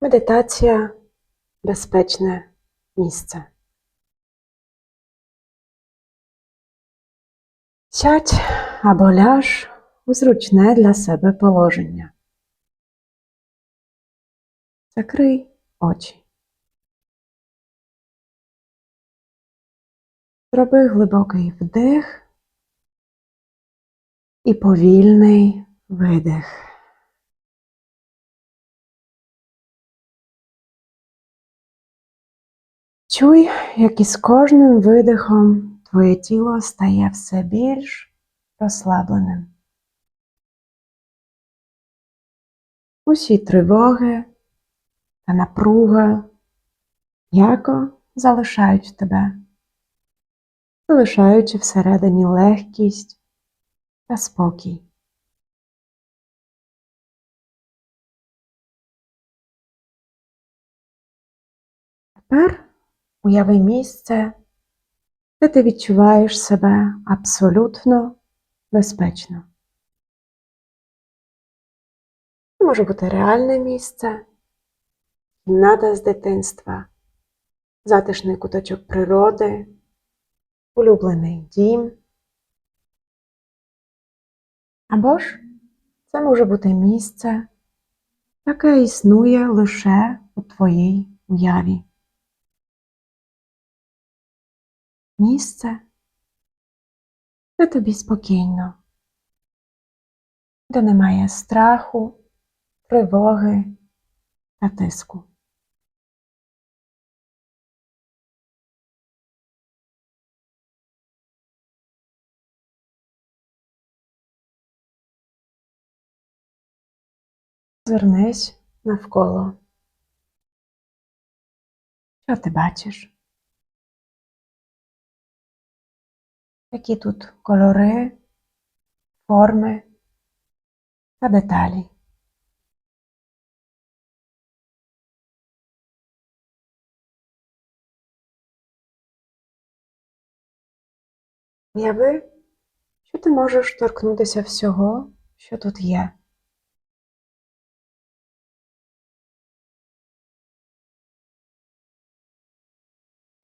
Медитація безпечне місце. Сядь або ляж у зручне для себе положення. Закрий очі. Зроби глибокий вдих і повільний видих. Чуй, як із кожним видихом твоє тіло стає все більш розслабленим. Усі тривоги та напруга м'яко залишають тебе, залишаючи всередині легкість та спокій. Тепер уяви місце, де ти відчуваєш себе абсолютно безпечно. Це може бути реальне місце, кімната з дитинства, затишний куточок природи, улюблений дім. Або ж це може бути місце, яке існує лише у твоїй уяві. Місце, де тобі спокійно, де немає страху, тривоги та тиску. Звернись навколо. Що ти бачиш? Які тут кольори, форми та деталі. Уяви, що ти можеш торкнутися всього, що тут є.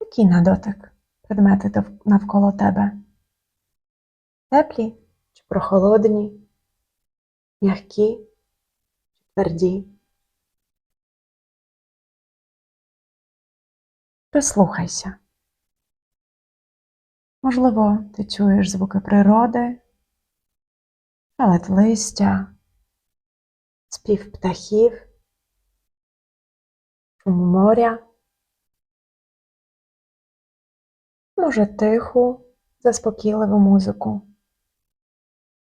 Який на дотик предмети навколо тебе? Теплі чи прохолодні, м'які чи тверді. Прислухайся. Можливо, ти чуєш звуки природи, шелест листя, спів птахів, шум моря, може тиху, заспокійливу музику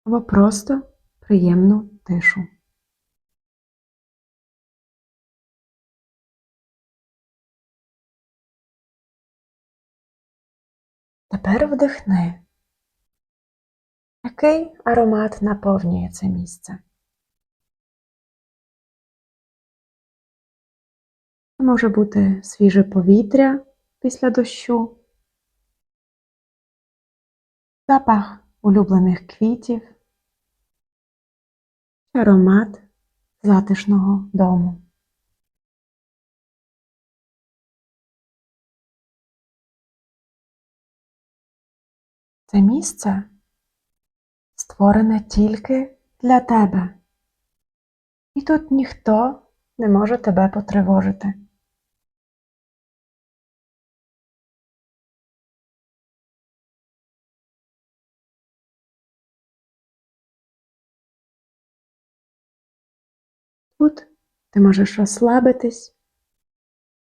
або просто приємну тишу. Тепер вдихни. Який аромат наповнює це місце? Це може бути свіже повітря після дощу, запах улюблених квітів, аромат затишного дому. Це місце створене тільки для тебе. І тут ніхто не може тебе потривожити. Тут ти можеш розслабитись,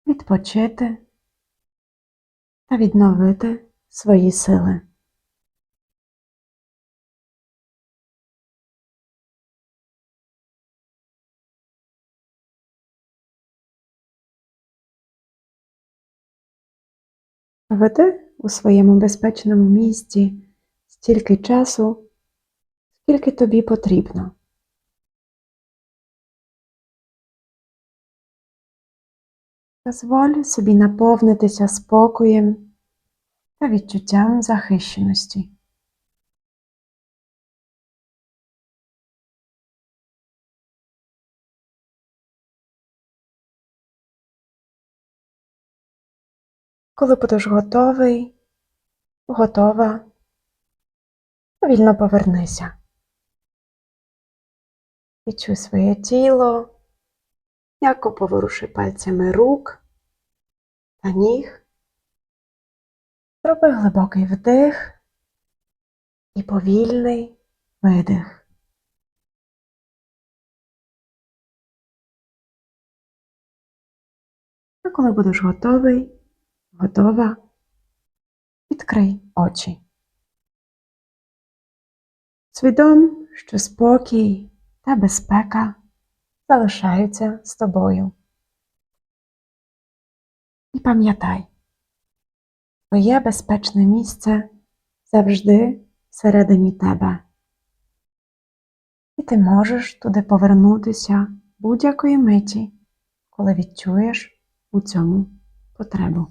відпочити та відновити свої сили. Проведи у своєму безпечному місці стільки часу, скільки тобі потрібно. Дозволю собі наповнитися спокоєм та відчуттям захищеності. Коли будеш готовий, готова, вільно повернися. Відчуй своє тіло м'яко поворуши пальцями рук та ніг. Зроби глибокий вдих і повільний видих. А коли будеш готовий, готова, відкрий очі. Свідом, що спокій та безпека залишаються з тобою. І пам'ятай, твоє безпечне місце завжди всередині тебе. І ти можеш туди повернутися будь-якої миті, коли відчуєш у цьому потребу.